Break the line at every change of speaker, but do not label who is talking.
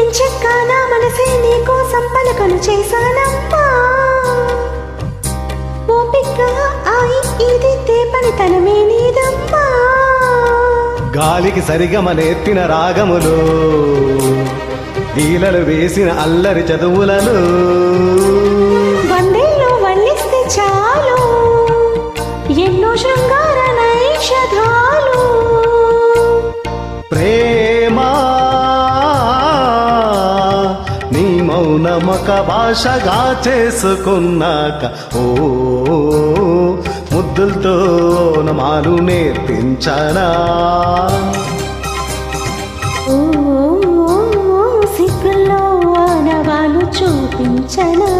ఎంచక్క నా మనసే నీ కోసం పలకలు చేశానమ్మా. ఓపిక ఆయి ఇది పని తనమే నీదమ్మా.
గాలికి రాగములు ఈలలు వేసిన అల్లరి చదువులను
వందేళ్ళు వల్లిస్తే చాలు ఎన్నో శృంగార నైషధాలు.
మౌనమొక భాషగా చేసుకున్నాక ఓ ముద్దులతో నమాలు నేర్పించనా?
ఓ సిగ్గుల్లో అనవాలు చూపించనా?